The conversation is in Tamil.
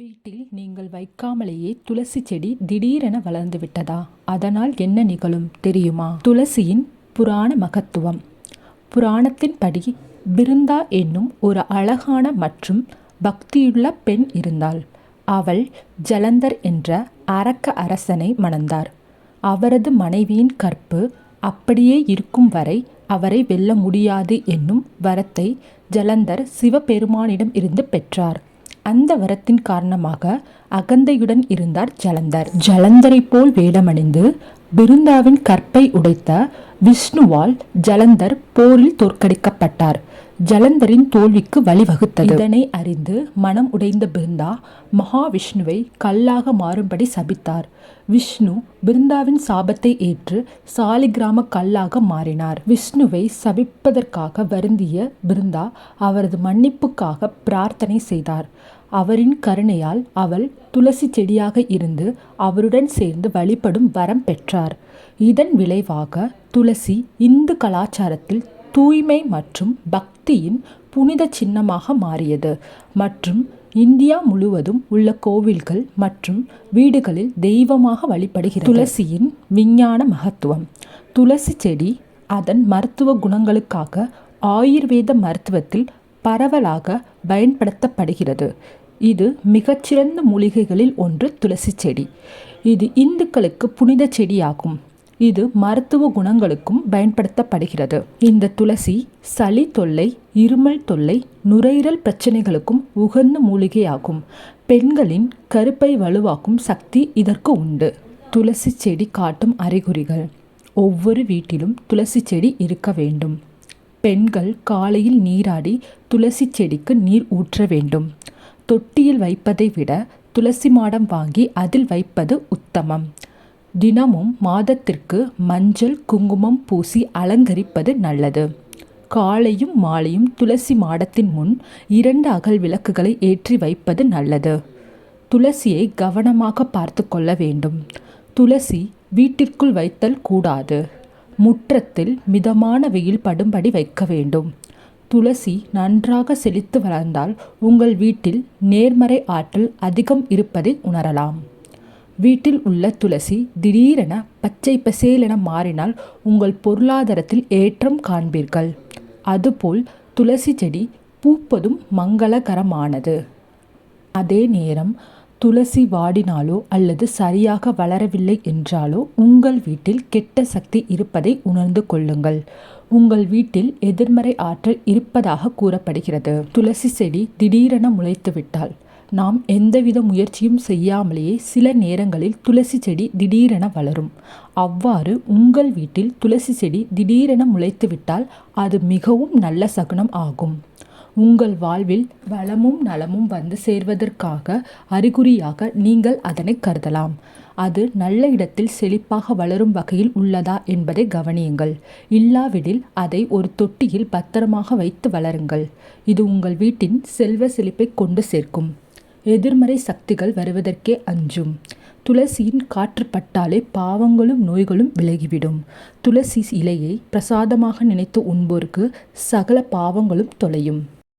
வீட்டில் நீங்கள் வைக்காமலேயே துளசி செடி திடீரென வளர்ந்து விட்டதா? அதனால் என்ன நிகழும் தெரியுமா? துளசியின் புராண மகத்துவம். புராணத்தின்படி பிருந்தா என்னும் ஒரு அழகான மற்றும் பக்தியுள்ள பெண் இருந்தாள். அவள் ஜலந்தர் என்ற அரக்க அரசனை மணந்தார். அவரது மனைவியின் கற்பு அப்படியே இருக்கும் வரை அவரை வெல்ல முடியாது என்னும் வரத்தை ஜலந்தர் சிவபெருமானிடம் இருந்து பெற்றார். அந்த வரத்தின் காரணமாக அகந்தையுடன் இருந்தார் ஜலந்தர். ஜலந்தரை போல் வேடமணிந்து பிருந்தாவின் கற்பை உடைத்த விஷ்ணுவால் ஜலந்தர் போரில் தோற்கடிக்கப்பட்டார். ஜலந்தரின் தோல்விக்கு வழிவகுத்தது. இதனை அறிந்து மனம் உடைந்த பிருந்தா மகாவிஷ்ணுவை கல்லாக மாறும்படி சபித்தார். விஷ்ணு பிருந்தாவின் சாபத்தை ஏற்று சாலிகிராம கல்லாக மாறினார். விஷ்ணுவை சபிப்பதற்காக வருந்திய பிருந்தா அவரது மன்னிப்புக்காக பிரார்த்தனை செய்தார். அவரின் கருணையால் அவள் துளசி செடியாக இருந்து அவருடன் சேர்ந்து வழிபடும் வரம் பெற்றார். இதன் விளைவாக துளசி இந்து கலாச்சாரத்தில் தூய்மை மற்றும் பக்தியின் புனித சின்னமாக மாறியது. மற்றும் இந்தியா முழுவதும் உள்ள கோவில்கள் மற்றும் வீடுகளில் தெய்வமாக வழிபடுகிறது. துளசியின் விஞ்ஞான மகத்துவம். துளசி செடி அதன் மருத்துவ குணங்களுக்காக ஆயுர்வேத மருத்துவத்தில் பரவலாக பயன்படுத்தப்படுகிறது. இது மிகச்சிறந்த மூலிகைகளில் ஒன்று துளசி செடி. இது இந்துக்களுக்கு புனித செடியாகும். இது மருத்துவ குணங்களுக்கும் பயன்படுத்தப்படுகிறது. இந்த துளசி சளி தொல்லை இருமல் தொல்லை நுரையீரல் பிரச்சனைகளுக்கும் உகந்த மூலிகையாகும். பெண்களின் கருப்பை வலுவாக்கும் சக்தி இதற்கு உண்டு. துளசி செடி காட்டும் அறிகுறிகள். ஒவ்வொரு வீட்டிலும் துளசி செடி இருக்க வேண்டும். பெண்கள் காலையில் நீராடி துளசி செடிக்கு நீர் ஊற்ற வேண்டும். தொட்டியில் வைப்பதை விட துளசி மாடம் வாங்கி அதில் வைப்பது உத்தமம். தினமும் மாதத்திற்கு மஞ்சள் குங்குமம் பூசி அலங்கரிப்பது நல்லது. காலையும் மாலையும் துளசி மாடத்தின் முன் இரண்டு அகல் விளக்குகளை ஏற்றி வைப்பது நல்லது. துளசியை கவனமாக பார்த்து கொள்ள வேண்டும். துளசி வீட்டிற்குள் வைத்தல் கூடாது. முற்றத்தில் மிதமான வெயில் படும்படி வைக்க வேண்டும். துளசி நன்றாக செழித்து வளர்ந்தால் உங்கள் வீட்டில் நேர்மறை ஆற்றல் அதிகம் இருப்பதை உணரலாம். வீட்டில் உள்ள துளசி திடீரென பச்சை பசேலென மாறினால் உங்கள் பொருளாதாரத்தில் ஏற்றம் காண்பீர்கள். அதுபோல் துளசி செடி பூப்பதும் மங்களகரமானது. அதே நேரம் துளசி வாடினாலோ அல்லது சரியாக வளரவில்லை என்றாலோ உங்கள் வீட்டில் கெட்ட சக்தி இருப்பதை உணர்ந்து கொள்ளுங்கள். உங்கள் வீட்டில் எதிர்மறை ஆற்றல் இருப்பதாக கூறப்படுகிறது. துளசி செடி திடீரென முளைத்துவிட்டால் நாம் எந்தவித முயற்சியும் செய்யாமலேயே சில நேரங்களில் துளசி செடி திடீரென வளரும். அவ்வாறு உங்கள் வீட்டில் துளசி செடி திடீரென முளைத்துவிட்டால் அது மிகவும் நல்ல சகுனம் ஆகும். உங்கள் வாழ்வில் வளமும் நலமும் வந்து சேர்வதற்காக அறிகுறியாக நீங்கள் அதனை கருதலாம். அது நல்ல இடத்தில் செழிப்பாக வளரும் வகையில் உள்ளதா என்பதை கவனியுங்கள். இல்லாவிடில் அதை ஒரு தொட்டியில் பத்திரமாக வைத்து வளருங்கள். இது உங்கள் வீட்டின் செல்வ செழிப்பை கொண்டு சேர்க்கும். எதிர்மறை சக்திகள் வருவதற்கே அஞ்சும். துளசியின் காற்று பட்டாலே பாவங்களும் நோய்களும் விலகிவிடும். துளசி இலையை பிரசாதமாக நினைத்து உண்போருக்கு சகல பாவங்களும் தொலையும்.